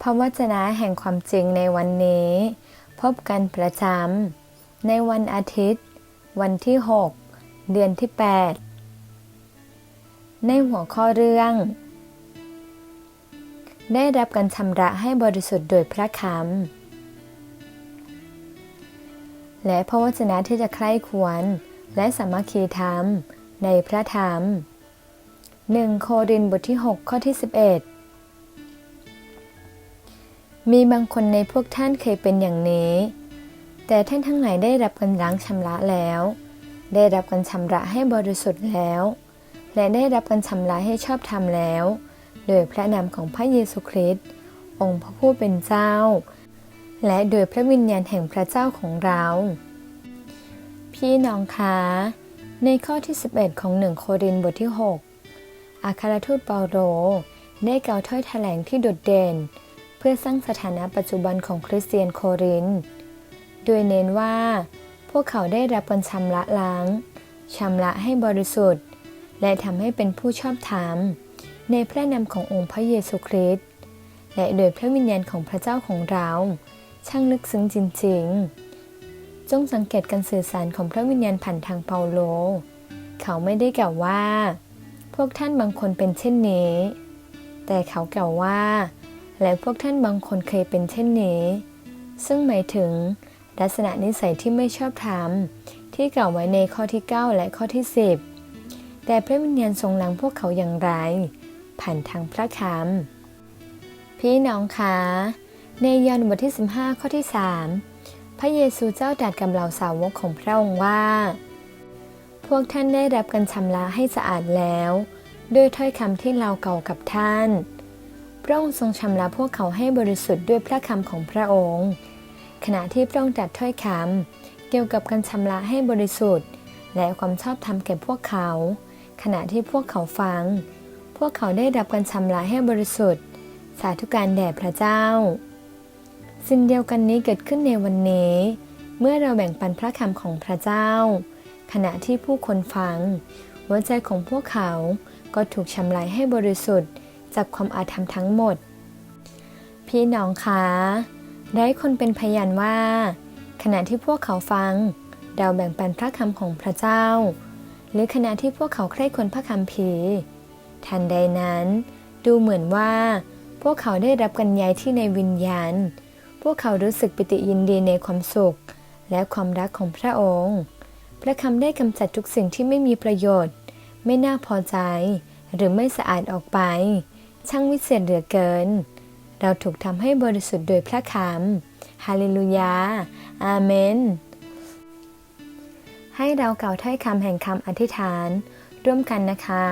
พระวจนะแห่งความจริงในวันนี้ พบกันประจำในวันอาทิตย์ วันที่ 6 เดือนที่ 8 ในหัวข้อเรื่อง ได้รับการชำระให้บริสุทธิ์โดยพระคำและพระวจนะที่จะใคร่ควร และสามัคคีธรรมในพระธรรม 1 โครินธ์บทที่ 6 ข้อที่ 11 มีบางคนในพวกท่านเคยเป็นอย่างนี้ แต่ท่านทั้งหลายได้รับการล้างชำระแล้ว ได้รับการชำระให้บริสุทธิ์แล้ว และได้รับการชำระให้ชอบธรรมแล้ว โดยพระนามของพระเยซูคริสต์องค์พระผู้เป็นเจ้า และโดยพระวิญญาณแห่งพระเจ้าของเรา พี่น้องคะ ในข้อที่ 11 ของหนึ่งโครินบทที่ 6 อาคารทูตเปาโลได้กล่าวถ้อยแถลงที่โดดเด่น เพื่อสร้างสถานะปัจจุบันของคริสเตียนโครินโดยเน้นว่า พวกเขาได้รับการชำระล้างชำระให้บริสุทธิ์ และทำให้เป็นผู้ชอบธรรม ในพระนามขององค์พระเยซูคริสต์และโดยพระวิญญาณของพระเจ้าของเรา ช่างลึกซึ้งจริง ๆ จงสังเกตการสื่อสารของพระวิญญาณผ่านทางเปาโล เขาไม่ได้กล่าวว่า พวกท่านบางคนเป็นเช่นนี้ แต่เขากล่าวว่า และพวกท่านบางคนเคยเป็นเช่นนี้ ซึ่งหมายถึง ลักษณะนิสัยที่ไม่ชอบธรรมที่กล่าวไว้ในข้อที่ 9 และข้อที่ 10 แต่พระวิญญาณทรงนำพวกเขาอย่างไร ผ่านทางพระคำพี่น้องคะในยอห์นบทที่ 15 ข้อที่ 3 พระเยซูเจ้าตรัสกับเหล่าสาวกของพระองค์ว่า พวกท่านได้รับการชำระให้สะอาดแล้ว ด้วยถ้อยคำที่เราเก่ากับท่าน ระองค์ทรงชำระพวกเขาให้บริสุทธิ์ด้วยพระคำของพระองค์ ขณะที่พระองค์ตรัสถ้อยคำเกี่ยวกับการชำระให้บริสุทธิ์ และความชอบธรรมแก่พวกเขา ขณะที่พวกเขาฟัง พวกเขาได้รับการชำระให้บริสุทธิ์ สาธุการแด่พระเจ้า สิ่งเดียวกันนี้เกิดขึ้นในวันนี้ เมื่อเราแบ่งปันพระคำของพระเจ้า ขณะที่ผู้คนฟังหัวใจของพวกเขาก็ถูกชำระให้บริสุทธิ์ จากความอาธรรมทั้งหมด พี่น้องคะได้คนเป็นพยานว่า ขณะที่พวกเขาฟังเราแบ่งปันพระคำของพระเจ้า หรือขณะที่พวกเขาใคร่ควรพระคำพีทันใดนั้น ดูเหมือนว่า พวกเขาได้รับกันยายที่ในวิญญาณ พวกเขารู้สึกปิติยินดีในความสุข และความรักของพระองค์ พระคำได้กำจัดทุกสิ่งที่ไม่มีประโยชน์ ไม่น่าพอใจ หรือไม่สะอาดออกไป ช่างวิเศษเหลือเกิน เราถูกทำให้บริสุทธิ์โดยพระคำฮาเลลูยา อาเมน ให้เราเก่าถ้อยคำแห่งคำอธิษฐาน ร่วมกันนะคะ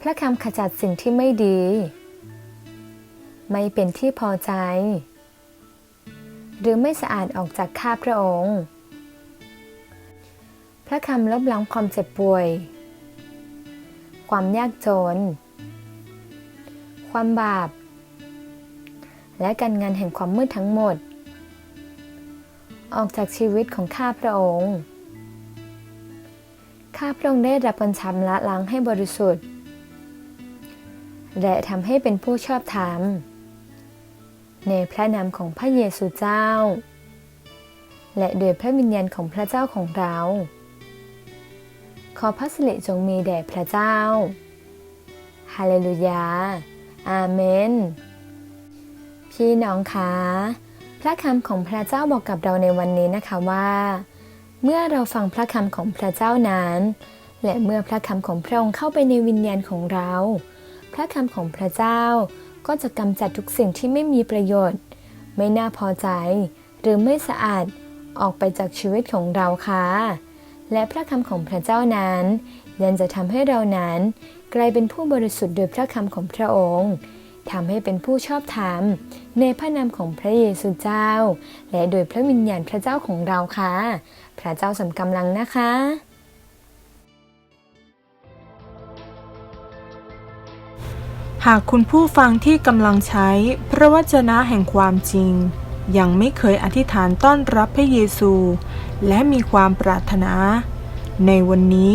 พระคำขจัดสิ่งที่ไม่ดี ไม่เป็นที่พอใจ หรือไม่สะอาดออกจากข้าพระองค์ พระคำลบล้างความเจ็บป่วยความยากจน ความบาป และการงานแห่งความมืดทั้งหมด ออกจากชีวิตของข้าพระองค์ ข้าพระองค์ได้รับการชำระล้างให้บริสุทธิ์ และทำให้เป็นผู้ชอบธรรม ในพระนามของพระเยซูเจ้า และโดยพระวิญญาณของพระเจ้าของเรา ขอพระสิริจงมีแด่พระเจ้าฮาเลลูยา อาเมน พี่น้องคะ พระคำของพระเจ้าบอกกับเราในวันนี้นะคะว่า เมื่อเราฟังพระคำของพระเจ้านั้น และเมื่อพระคำของพระองค์เข้าไปในวิญญาณของเรา พระคำของพระเจ้าก็จะกำจัดทุกสิ่งที่ไม่มีประโยชน์ ไม่น่าพอใจ หรือไม่สะอาดออกไปจากชีวิตของเราค่ะและพระคำของพระเจ้านั้น ยังจะทำให้เรานั้นกลายเป็นผู้บริสุทธิ์โดยพระคำของพระองค์ทำให้เป็นผู้ชอบธรรม ในพระนามของพระเยซูเจ้า และโดยพระวิญญาณพระเจ้าของเราค่ะ พระเจ้าสำกำลังนะคะหากคุณผู้ฟังที่กำลังใช้พระวจนะแห่งความจริง ยังไม่เคยอธิษฐานต้อนรับพระเยซู และมีความปรารถนา ในวันนี้